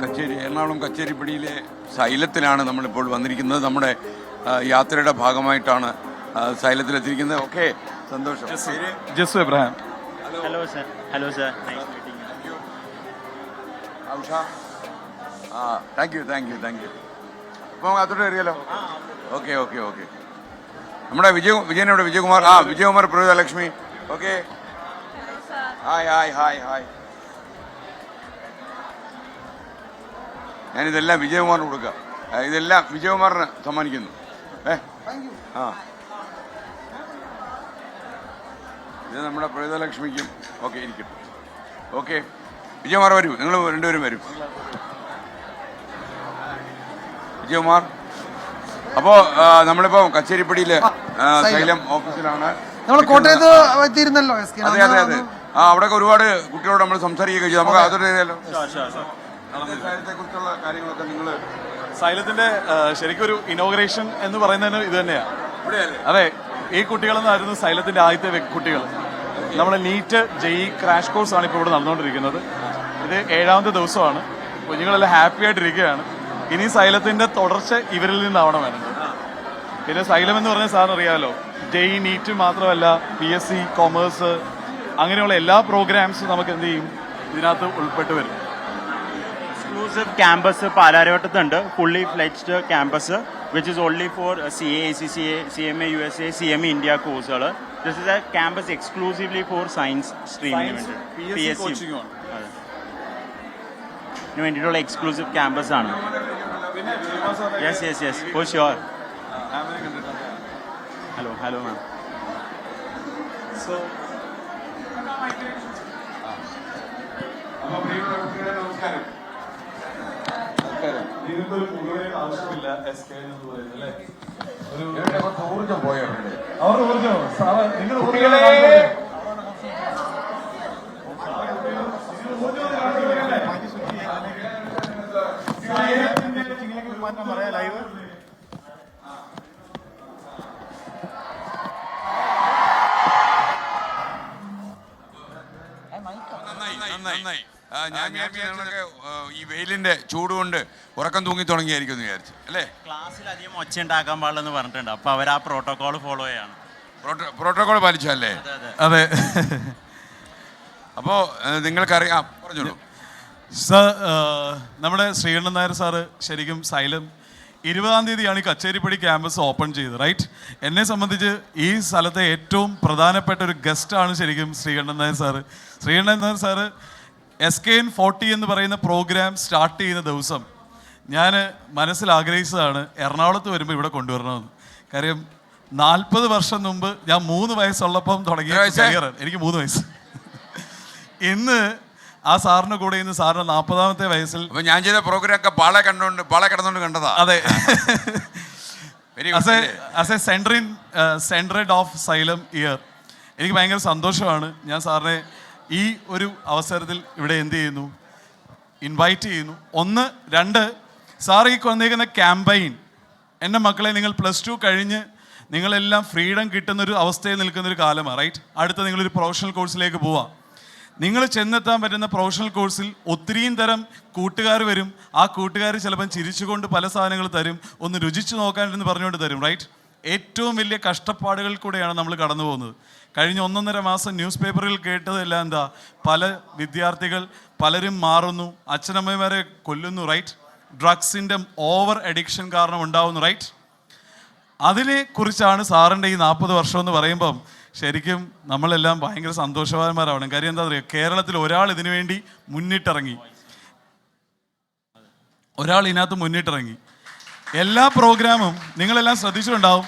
കച്ചേരി എറണാകുളം കച്ചേരിപ്പടിയിലെ ശൈലത്തിലാണ് നമ്മളിപ്പോൾ വന്നിരിക്കുന്നത്. നമ്മുടെ യാത്രയുടെ ഭാഗമായിട്ടാണ് ശൈലത്തിലെത്തിയിരിക്കുന്നത്. ഓക്കെ സന്തോഷം? Jassu Abraham. Hello. Sir hello sir. Usha. ആ thank you thank you thank you അപ്പോൾ നമുക്ക് അതോടെ അറിയാലോ ഓക്കെ ഓക്കെ ഓക്കെ. നമ്മുടെ വിജയ വിജയനോട് വിജയകുമാർ ആ Vijayakumar Pravithalakshmi okay. Hi hi hi hi ഞാനിതെല്ലാം വിജയകുമാറിന് കൊടുക്കുക ഇതെല്ലാം വിജയകുമാറിന് സമ്മാനിക്കുന്നു. ഏ? ആ. ഇത് നമ്മുടെ പ്രേതലക്ഷ്മിക്കും ഓക്കെ ഇരിക്കട്ടെ ഓക്കെ. വിജയകുമാർ വരൂ. നിങ്ങൾ രണ്ടുപേരും വരും. വിജയകുമാർ. അപ്പോ നമ്മളിപ്പോ കച്ചേരിപ്പടിയിൽ ശൈലം. സൈലം ഓഫീസിലാണ് നമ്മൾ കോട്ടയത്ത് എത്തിയിരുന്നല്ലോ അതെ അതെ അതെ. ആ അവിടെയൊക്കെ ഒരുപാട് കുട്ടികളോട് നമ്മൾ സംസാരിക്കുകയൊക്കെ ചെയ്തു. നമുക്ക് അതൊരു അറിയാലോ കുറിച്ചുള്ള കാര്യങ്ങളൊക്കെ നിങ്ങൾ സൈലത്തിന്റെ ശരിക്കും ഒരു ഇനോഗ്രേഷൻ എന്ന് പറയുന്നതിന് ഇത് തന്നെയാണ് അതെ ഈ കുട്ടികളെന്നായിരുന്നു സൈലത്തിന്റെ ആദ്യത്തെ കുട്ടികൾ നമ്മുടെ നീറ്റ് ജെയ് ക്രാഷ് കോഴ്സ് ആണ് ഇപ്പോൾ ഇവിടെ നടന്നുകൊണ്ടിരിക്കുന്നത്. ഇത് ഏഴാമത്തെ ദിവസമാണ്. കുഞ്ഞുങ്ങളെല്ലാം ഹാപ്പി ആയിട്ടിരിക്കുകയാണ്. ഇനി സൈലത്തിന്റെ തുടർച്ച ഇവരിൽ നിന്നാവണം വേണം. പിന്നെ സൈലം എന്ന് പറഞ്ഞ സാറിന് അറിയാമല്ലോ ജെയ് നീറ്റ് മാത്രമല്ല പി എസ് സി കോമേഴ്സ് അങ്ങനെയുള്ള എല്ലാ പ്രോഗ്രാംസും നമുക്ക് എന്ത് ചെയ്യും? ഇതിനകത്ത് ഉൾപ്പെട്ട് വരും. Exclusive campus പാലാരിവട്ടത്തുണ്ട്. Fully fledged campus which is only for C A C C A C M A U S A C M A India കോഴ്സുകൾ this is a campus exclusively for science സ്ട്രീമിന് P വേണ്ടി സിന് coaching ആണ്. അതിന് വേണ്ടിയിട്ടുള്ള exclusive campus ആണ്. Yes yes yes oh sure hello hello ma'am so നിങ്ങൾക്കൊരു മുഴുവൻ ആവശ്യമില്ല. എസ് കെ എന്ന് പറയുന്നത് അല്ലേ? ഒരു ഊർജം പോയോ അവർ ഊർജം സാറ് നിങ്ങൾ നന്നായി വിചാരിച്ചതൊക്കെ, ഈ വെയിലിന്റെ ചൂട് കൊണ്ട് ഉറക്കം തൂങ്ങി തുടങ്ങിയായിരിക്കും എന്ന് വിചാരിച്ചു അല്ലേ? ക്ലാസ്സിൽ അധികം ഒച്ച ഉണ്ടാക്കാൻ പാടില്ലെന്ന് പറഞ്ഞിട്ടുണ്ട്. അപ്പൊ അവർ ആ പ്രോട്ടോകോൾ ഫോളോ ചെയ്യാണ്. പ്രോട്ടോകോൾ പാലിച്ചല്ലേ അതെ അപ്പോ നിങ്ങൾക്കറിയാം. പറഞ്ഞോളൂ. സർ നമ്മുടെ ശ്രീകണ്ഠൻ നായർ സാറ് ശരിക്കും സൈലം. ഇരുപതാം തീയതിയാണ് ഈ കച്ചേരിപ്പടി ക്യാമ്പസ് ഓപ്പൺ ചെയ്തത് റൈറ്റ്? എന്നെ സംബന്ധിച്ച് ഈ സ്ഥലത്തെ ഏറ്റവും പ്രധാനപ്പെട്ട ഒരു ഗസ്റ്റാണ് ശരിക്കും Sreekandan Nair sir. Sreekandan Nair sir S K N forty എന്ന് പറയുന്ന പ്രോഗ്രാം സ്റ്റാർട്ട് ചെയ്യുന്ന ദിവസം ഞാൻ മനസ്സിൽ ആഗ്രഹിച്ചതാണ് എറണാകുളത്ത് വരുമ്പോൾ ഇവിടെ കൊണ്ടുവരണമെന്ന്. കാര്യം നാൽപ്പത് വർഷം മുമ്പ് ഞാൻ മൂന്ന് വയസ്സുള്ളപ്പം തുടങ്ങിയ എനിക്ക് മൂന്ന് വയസ്സ്. ഇന്ന് ആ സാറിന് കൂടെ ഇന്ന് സാറിന് നാൽപ്പതാമത്തെ വയസ്സിൽ അപ്പൊ ഞാൻ ചെയ്ത പ്രോഗ്രാം ഒക്കെ പാളെ കണ്ടോണ്ട് പാളെ കിടന്നോണ്ട് കണ്ടതാ. അതെ. As a a centred of Xylem year എനിക്ക് ഭയങ്കര സന്തോഷമാണ്. ഞാൻ സാറിനെ ഈ ഒരു അവസരത്തിൽ ഇവിടെ എന്ത് ചെയ്യുന്നു? ഇൻവൈറ്റ് ചെയ്യുന്നു. ഒന്ന് രണ്ട് സാർ ഈ വന്നിരിക്കുന്ന ക്യാമ്പയിൻ എന്റെ മക്കളെ നിങ്ങൾ പ്ലസ് ടു കഴിഞ്ഞ് നിങ്ങളെല്ലാം ഫ്രീഡം കിട്ടുന്നൊരു അവസ്ഥയിൽ നിൽക്കുന്നൊരു കാലമാണ്. റൈറ്റ് അടുത്ത നിങ്ങളൊരു പ്രൊഫഷണൽ കോഴ്സിലേക്ക് പോവാം. നിങ്ങൾ ചെന്നെത്താൻ പറ്റുന്ന പ്രൊഫഷണൽ കോഴ്സിൽ ഒത്തിരിയും തരം കൂട്ടുകാർ വരും. ആ കൂട്ടുകാർ ചിലപ്പം ചിരിച്ചുകൊണ്ട് പല സാധനങ്ങൾ തരും. ഒന്ന് രുചിച്ചു നോക്കാനെന്ന് പറഞ്ഞുകൊണ്ട് തരും. റൈറ്റ് ഏറ്റവും വലിയ കഷ്ടപ്പാടുകൾ കൂടെയാണ് നമ്മൾ കടന്നു പോകുന്നത്. കഴിഞ്ഞ ഒന്നൊന്നര മാസം ന്യൂസ് പേപ്പറിൽ കേട്ടതെല്ലാം എന്താ? പല വിദ്യാർത്ഥികൾ പലരും മാറുന്നു. അച്ഛനമ്മമാരെ കൊല്ലുന്നു റൈറ്റ് ഡ്രഗ്സിന്റെ ഓവർ അഡിക്ഷൻ കാരണം ഉണ്ടാവുന്നു റൈറ്റ് അതിനെ കുറിച്ചാണ് സാറിന്റെ ഈ നാൽപ്പത് വർഷം എന്ന് പറയുമ്പം ശരിക്കും നമ്മളെല്ലാം ഭയങ്കര സന്തോഷവാന്മാരാവണം. കാര്യം എന്താ പറയുക കേരളത്തിൽ ഒരാൾ ഇതിനു വേണ്ടി മുന്നിട്ടിറങ്ങി. ഒരാൾ ഇതിനകത്ത് മുന്നിട്ടിറങ്ങി. എല്ലാ പ്രോഗ്രാമും നിങ്ങളെല്ലാം ശ്രദ്ധിച്ചിട്ടുണ്ടാവും.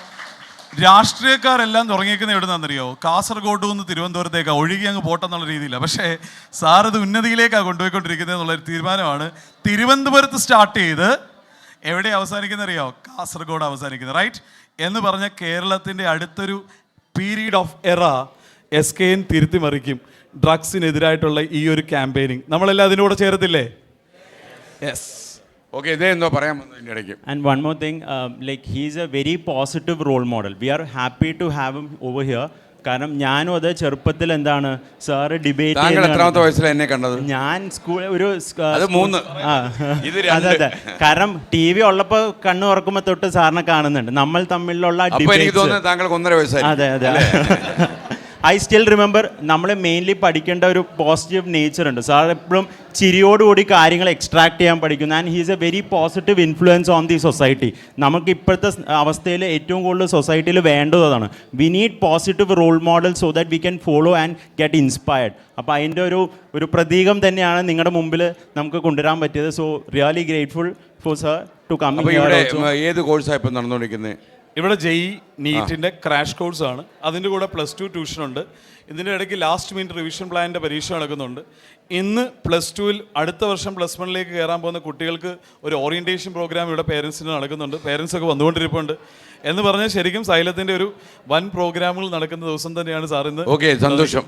രാഷ്ട്രീയക്കാരെല്ലാം തുടങ്ങിയേക്കുന്ന എവിടെ കാസർഗോഡ് നിന്ന് തിരുവനന്തപുരത്തേക്കാണ് ഒഴുകി അങ്ങ് പോട്ടെന്നുള്ള രീതിയില്ല പക്ഷേ സാർ ഇത് ഉന്നതിയിലേക്കാണ് കൊണ്ടുപോയിക്കൊണ്ടിരിക്കുന്നത് എന്നുള്ളൊരു തീരുമാനമാണ്. തിരുവനന്തപുരത്ത് സ്റ്റാർട്ട് ചെയ്ത് എവിടെ അവസാനിക്കുന്ന അറിയോ കാസർഗോഡ് അവസാനിക്കുന്നത്. റൈറ്റ് എന്ന് പറഞ്ഞ കേരളത്തിന്റെ അടുത്തൊരു period of era S K N തിരുത്തി മറിക്കും ഡ്രഗ്സിനെതിരായിട്ടുള്ള ഈ ഒരു ക്യാമ്പയിനിങ് നമ്മളെല്ലാം അതിനൂടെ ചേരത്തില്ലേ? യെസ് ഓക്കെ ഇതേ എന്തോ പറയാൻ വന്നു ഇതിന്റെ ഇടയ്ക്ക്. And one more thing, um, like he's a very positive role model. We are happy to have him over here. കാരണം ഞാനും അത് ചെറുപ്പത്തിൽ എന്താണ് സാറ് ഡിബേറ്റ് താങ്കൾ എത്രാമത്തെ വയസ്സിലാണ് എന്നെ കണ്ടത്? ഞാൻ സ്കൂൾ ഒരു സ്- അത് മൂന്ന്. ആ. ഇത് രണ്ട്. അതെ അതെ. കാരണം ടി വി ഉള്ളപ്പോ കണ്ണു തുറക്കുമ്പോ തൊട്ട് സാറിനെ കാണുന്നുണ്ട്. നമ്മൾ തമ്മിലുള്ള അപ്പൊ എനിക്ക് debates- തോന്നുന്നത് താങ്കൾക്ക് ഒന്നര വയസ്സായി അതെ അതെ. ഐ സ്റ്റിൽ റിമെമ്പർ നമ്മൾ മെയിൻലി പഠിക്കേണ്ട ഒരു പോസിറ്റീവ് നേച്ചർ ഉണ്ട്. സാർ എപ്പോഴും ചിരിയോടുകൂടി കാര്യങ്ങൾ എക്സ്ട്രാക്ട് ചെയ്യാൻ പഠിക്കുന്നു. And he's a very positive influence on the society നമുക്ക് ഇപ്പോഴത്തെ അവസ്ഥയിൽ ഏറ്റവും കൂടുതൽ സൊസൈറ്റിയിൽ വേണ്ടത് അതാണ്. We need positive role model so that we can follow and get inspired അപ്പോൾ അതിന്റെ ഒരു ഒരു പ്രതീകം തന്നെയാണ് നിങ്ങളുടെ മുമ്പിൽ നമുക്ക് കൊണ്ടുവരാൻ പറ്റിയത്. So really grateful for sir to come ഏത് കോഴ്സാണ് ഇപ്പം നടന്നുകൊണ്ടിരിക്കുന്നത് ഇവിടെ ജെഇ നീറ്റിന്റെ ക്രാഷ് കോഴ്സ് ആണ്. അതിന്റെ കൂടെ പ്ലസ് ടു ട്യൂഷൻ ഉണ്ട്. ഇതിന്റെ ഇടയ്ക്ക് ലാസ്റ്റ് മിനിറ്റ് റിവിഷൻ പ്ലാനിന്റെ പരീക്ഷ നടക്കുന്നുണ്ട്. ഇന്ന് പ്ലസ് ടുവിൽ അടുത്ത വർഷം പ്ലസ് വണ്ണിലേക്ക് കയറാൻ പോകുന്ന കുട്ടികൾക്ക് ഒരു ഓറിയന്റേഷൻ പ്രോഗ്രാം ഇവിടെ പേരൻസിന് നടക്കുന്നുണ്ട്. പേരൻസൊക്കെ വന്നുകൊണ്ടിരിപ്പുണ്ട്. എന്ന് പറഞ്ഞാൽ ശരിക്കും സൈലത്തിന്റെ ഒരു വൻ പ്രോഗ്രാമുകൾ നടക്കുന്ന ദിവസം തന്നെയാണ് സാർ ഇന്ന് ഓക്കെ സന്തോഷം.